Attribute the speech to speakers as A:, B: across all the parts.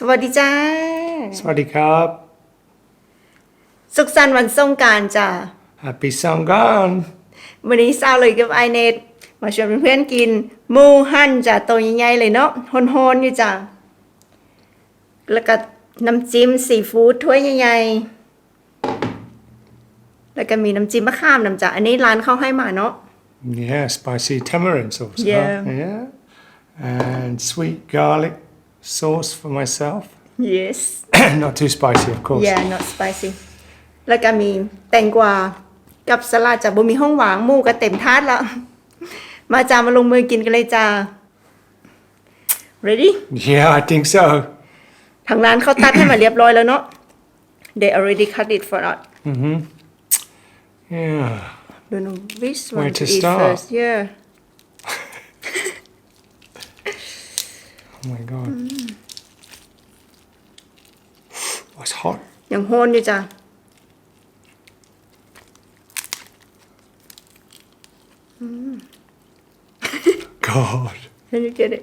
A: สวัสดีจ้า
B: สวัสดีครับ
A: สุขสันต์วันสงกรารจ้า
B: Happy Songkran
A: วันนี้ซาวเลยกับไอเนตมาชวนเพื่อนๆกินหมูหั่นจ้ะตัวใหญ่ๆเลยเนาะฮอนๆอยู่จ้ะแล้วก็น้ำจิ้มซีฟู้ดถ้วยใหญ่ๆแล้วก็มีน้ำจิ้มมะขามน้ำจ้ะอันนี้ร้านเขาให้มาเนาะ
B: Yeah, spicy tamarind sauce. huh?
A: Yeah.
B: Yeah. And sweet garlic sauce for myself.
A: yes
B: Not too spicy, of course.
A: yeah not spicy แล้วก็มีแตงกวากับสลัดจากบ่มีห้องหวางหมูก็เต็มทาดแล้ว มาจ้ามาลงมือกินกันเลยจ้า ready
B: Yeah, I think so.
A: ทางร้านเขาตัดให้มาเรียบร้อยแล้วเนาะ they already cut it for us
B: Yeah.
A: don't know which
B: Where
A: one to,
B: to
A: eat
B: start?
A: first yeah
B: Oh my god. Oh, it's hot.
A: ยังโฮนอยู่จ้า
B: God.
A: can you get it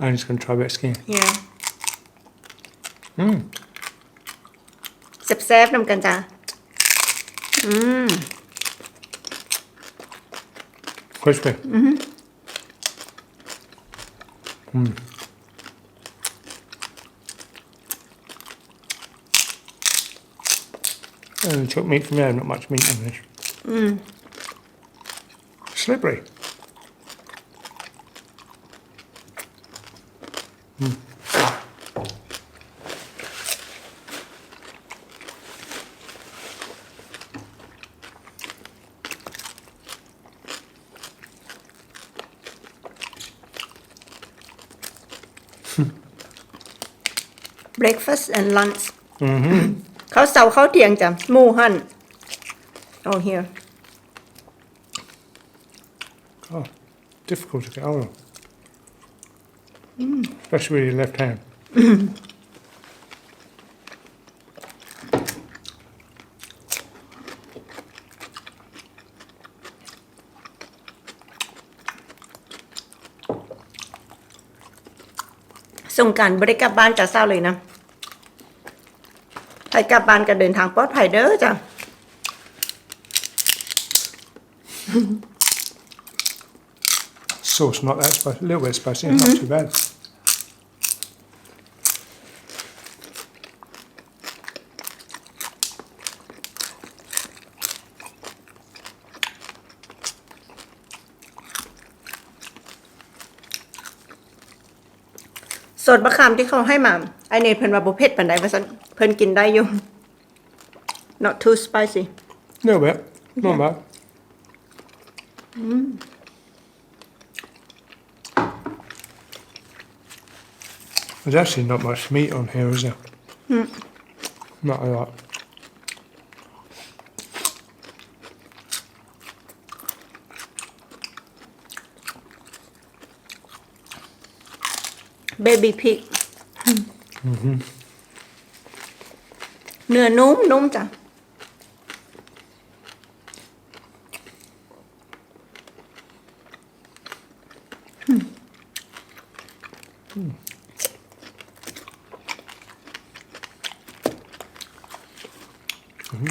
B: I'm just going to try a bit of skin.
A: yeah
B: Mm.
A: แซ่บๆนำกันจ้า
B: Crispy. Mm-hmm. Mm. Uh, took meat from there, not much meat in this. Mm. Slippery.
A: breakfast and lunch เขาเสาร์เขาเที่ยงจ้ะหมูหั่น oh here
B: Oh, difficult to get hold of. Especially with your left hand.
A: ส่งกรารบริกลับบ้านจะเศร้าเลยนะ ใครกลับบ้านก็เดินทางปลอดภัยเด้อจ้ะ
B: Sauce not that spicy, a little bit spicy, not too bad.
A: สดมะขามที่เขาให้มาไอเนทเพิ่นว่าบ่เผ็ดปานใดว่าซั่นเพิ่นกินได้อยู่ not too spicy
B: A little bit, not bad. There's actually not much meat on here, is there? Not a lot.
A: baby pig เนื้อนุ่มนุ่มจ้ะ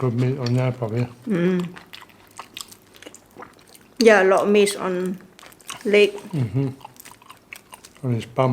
B: ก็มีอ
A: อนยาปะเนี่
B: ยอื
A: มอย่าเลาะ
B: มี
A: สออนเล็กอืมอันนี้ปั๊ม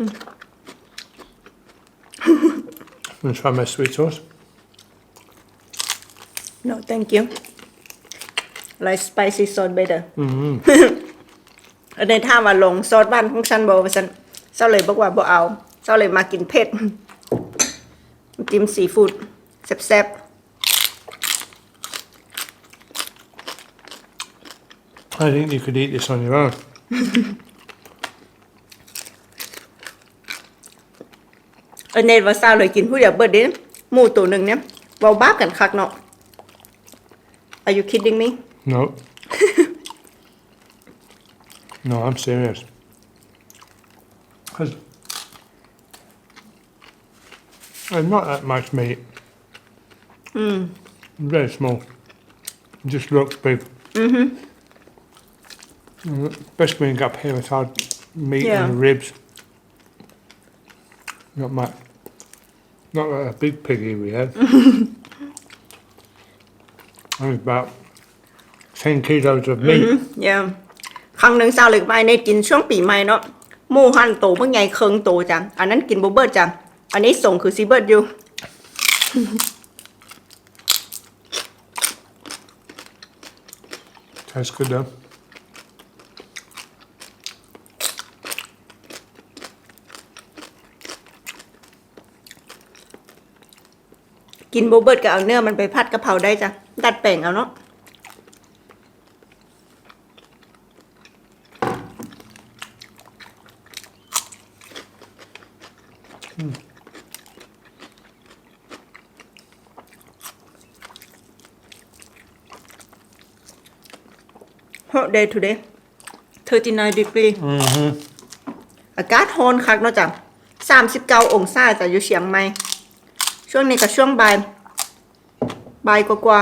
B: I'm gonna try my sweet sauce.
A: No, thank you. Like spicy sauce better. ในถ้าว่าลงซอสบ้านของฉันบอกว่าฉันเศร้าเลยบอกว่าบ่เอาเศร้าเลยมากินเผ็ดจิ้มซีฟู้ดแซ่บๆ
B: I think you could eat this on your own.
A: เออเนทว่าซาวเลยกินผู้เดียวเบิดเด้หมูตัวหนึ่งเนี่ยเบาบ้ากันคักเนาะ Are you kidding me
B: No. no, I'm serious. 'Cause there's not that much meat.
A: Mm.
B: Very small. It just looks big. Mm-hmm. Especially when you got here with hard meat
A: Yeah.
B: and the ribs. Not much. Not like a big piggy we had. Only about 10 kilos of meat.
A: เย่ครั้งหนึ่งซาวเลยไปในกินช่วงปีใหม่เนาะหมูหั่นโตเมื่อไงเคิงโตจ้ะอันนั้นกินบ่เบิดจ้ะอันนี้ส่งคือซีเบิร์ดอยู่
B: Tastes good though.
A: กินบ่เบิดก็เอาเนื้อมันไปผัดกะเพราได้จ้ะดัดแปลงเอาเนาะ hot day today 39 degree
B: Mm-hmm.
A: อากาศร้อนคักเนาะจ้ะ39องศาจ้ะอยู่เชียงใหม่ ช่วงนี้ก็ช่วงบ่ายบ่ายกว่า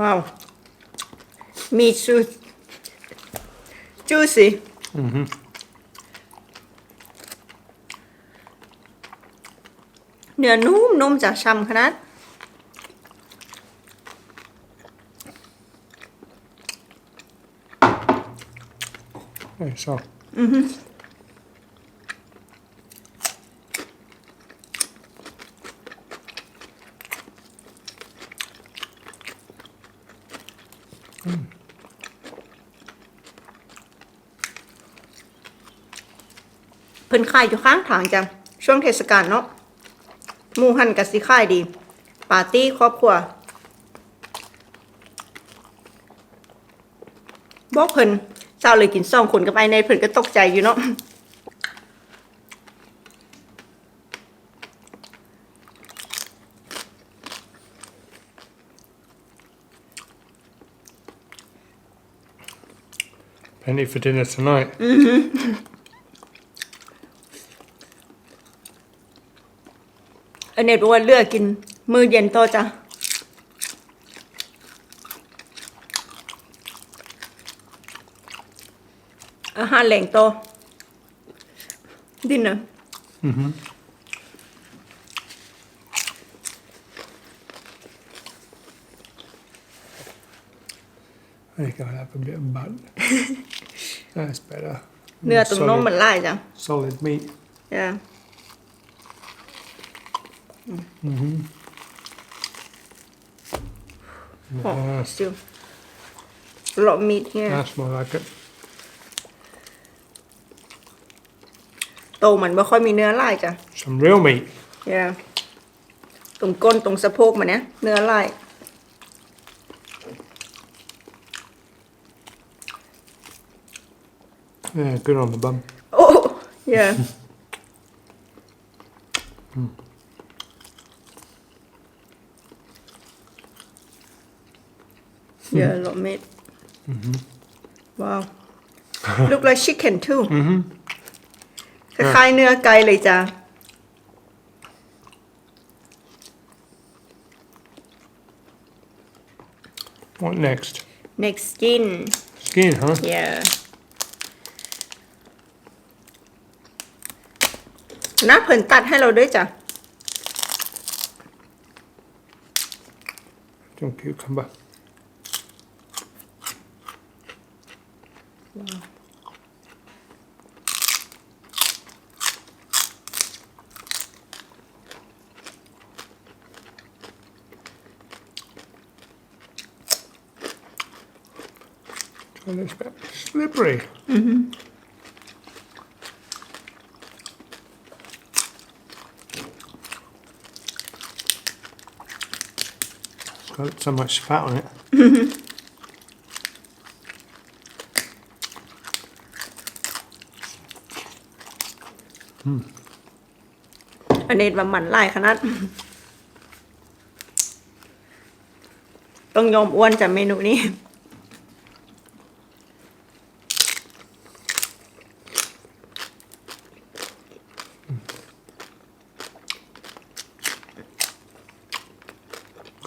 A: ว้าว มีชู จูซี่
B: Mm-hmm.
A: เนื้อนุ่มนุ่มจากช่ำขนาด
B: Very soft. Mm.
A: เพิ่นขายอยู่ข้างทางจ้ะช่วงเทศกาลเนาะหมูหันกับสิขายดี ปาร์ตี้ครอบครัวบอกเพิ่นเจ้าเลยกินสองคนกับไอในเพิ่นก็ตกใจอยู่เนาะ
B: Plenty for dinner tonight.
A: อัน เน็ตบอกว่าเลือกกิน มื้อเย็นต่อจ้ะอาหารแหล่งโตอดินเนอร์
B: Mm-hmm. I think I'll have a bit of butt. That's better.
A: เนื้อตรงน้อง
B: solid,
A: มันไล่จ้ะ
B: solid meat.
A: yeah
B: Mm-hmm.
A: oh
B: Yes,
A: still a lot of meat here
B: that's more like it.
A: โตมันไม่ค่อยมีเนื้อลายจ้ะ
B: Some real meat.
A: yeah ตรงก้นตรงสะโพกมันเนี้ยเนื้อลาย
B: Yeah, good on the bum.
A: โอ้ yeah yeah a lot of meat wow look like chicken too คล้ายๆเนื้อไก่เลยจ้ะ
B: What next?
A: next skin
B: Skin, huh?
A: yeah นะเพิ่นตัดให้เราด้วยจ้ะ
B: Some cucumber. And it's a bit slippery. Mm-hmm. It's got so much fat on it.
A: อันนี้ว่ามันหลายขนาดต้องยอมอ้วนจากเมนูนี้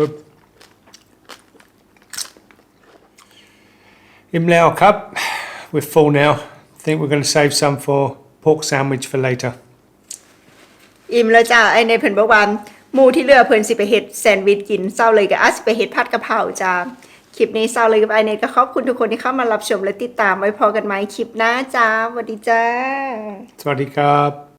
B: Good. อิ่มแล้วครับ We're full now. I think we're going to save some for pork sandwich for later.
A: อิ่มแล้วจ้าไอในเพิ่นบอกว่าหมูที่เหลือเพิ่นสิไปเฮ็ดแซนด์วิชกินเศร้าเลยก็อาจสิไปเฮ็ดผัดกะเพราจ้าคลิปนี้เศร้าเลยกับไอเนทก็ขอบคุณทุกคนที่เข้ามารับชมและติดตามไว้พอกันไหมคลิปหน้าจ้าสวัสดีจ้า
B: Swaddy Carb.